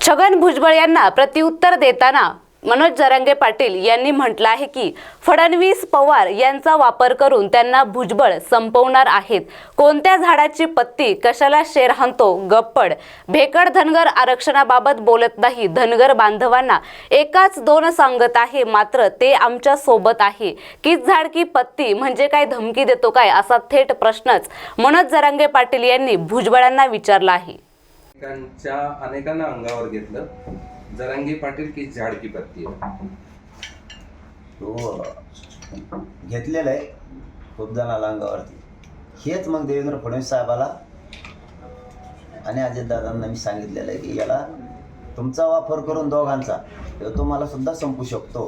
छगन भुजबळ यांना प्रत्युत्तर देताना मनोज जरांगे पाटील यांनी म्हटलं आहे की फडणवीस पवार यांचा वापर करून त्यांना भुजबळ संपवणार आहेत. कोणत्या झाडाची पत्ती कशाला शेर हाणतो गप्पड? भेकड धनगर आरक्षणाबाबत बोलत नाही धनगर बांधवांना एकाच दोन सांगत आहे मात्र ते आमच्यासोबत आहे. कीच झाड की पत्ती म्हणजे काय धमकी देतो काय असा थेट प्रश्नच मनोज जरांगे पाटील यांनी भुजबळांना विचारला आहे. अनेकांच्या अनेकांना अंगावर घेतलं. जरांगी पाटील की झाड की पत्ती. तो घेतलेला आहे खूप जणाला अंगावरती. हेच मग देवेंद्र फडणवीस साहेबाला आणि अजितदादांना मी सांगितलेलं आहे की याला तुमचा वापर करून दोघांचा तो तुम्हाला सुद्धा संपू शकतो.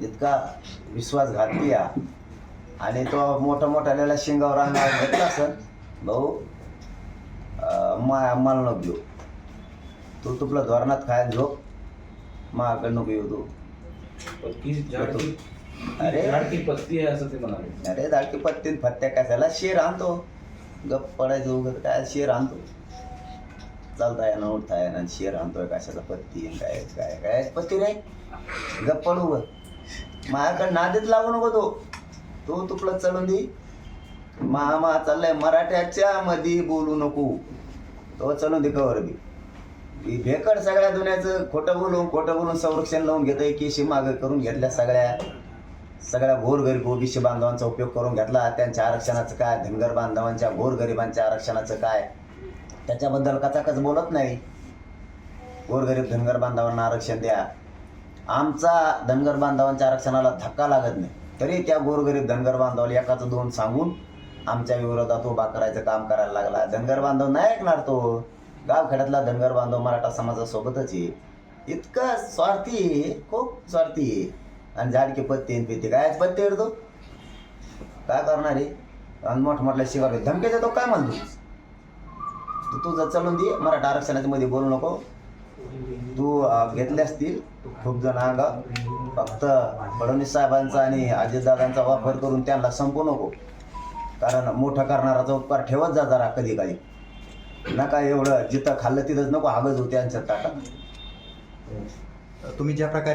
इतका विश्वासघाती आहे आणि तो मोठा मोठ्याला शिंगावर अंगावर घेतला असेल. भाऊ मा मला नको घेऊ. तू तुपला धोरणात खायला झोप. माझ्याकडे नको येऊ तू. पत्ती झाड की अरे. झाड की पत्ती आहे असं ते म्हणाले. अरे दाडकी पत्तीन फत्त्या कशाला? शेर आणतो. गप पडायचं उगत काय? शेर आणतो. चालता येणं उठता येणं आणि शेर आणतोय कशाला? पत्ती आणि काय काय काय? पत्ती नाही. गप पड माझ्याकडे नादीत लागू नको तो. तो तुपलं चलून दे. मामा चाललाय मराठ्याच्या मध्ये बोलू नको. तो चलून दे कवर बी ही भेकड सगळ्या दुन्याचं खोटं बोलून खोटं बोलून संरक्षण लावून घेतोय केशी माग करून घेतल्या सगळ्या. सगळ्या गोरगरीब ओबीसी बांधवांचा उपयोग करून घेतला. त्यांच्या आरक्षणाचं काय? धनगर बांधवांच्या गोरगरिबांच्या आरक्षणाचं काय? त्याच्याबद्दल कचाकच बोलत नाही. गोरगरीब धनगर बांधवांना आरक्षण द्या. आमचा धनगर बांधवांच्या आरक्षणाला धक्का लागत नाही. तरी त्या गोरगरीब धनगर बांधवाला एकाचं दोन सांगून आमच्या विरोधात उभा करायचं काम करायला लागला. धनगर बांधव नाही ऐकणार तो. गावखेड्यातला धनगर बांधव मराठा समाजासोबतच आहे. इतकं स्वार्थी खूप स्वार्थी आहे. आणि झाडकी पत्ती आणि कायच पत्ते तो? काय करणार आहे? आणि मोठमोठल्या शिवार धमके देतो काय म्हणतो? तू तुझं चलून दे. मराठा आरक्षणाच्या मध्ये बोलू नको. तू घेतले असतील खूप जण अंगा. फक्त फडणवीस साहेबांचा आणि अजितदादांचा वापर करून त्यांना संपू नको. कारण मोठा करणाराचा उपकार ठेवत जा जरा कधी काही. नका एवढं जिथं खाल्लं तिथंच नको हागज होते यांच्या ताटात तुम्ही ज्या प्रकारे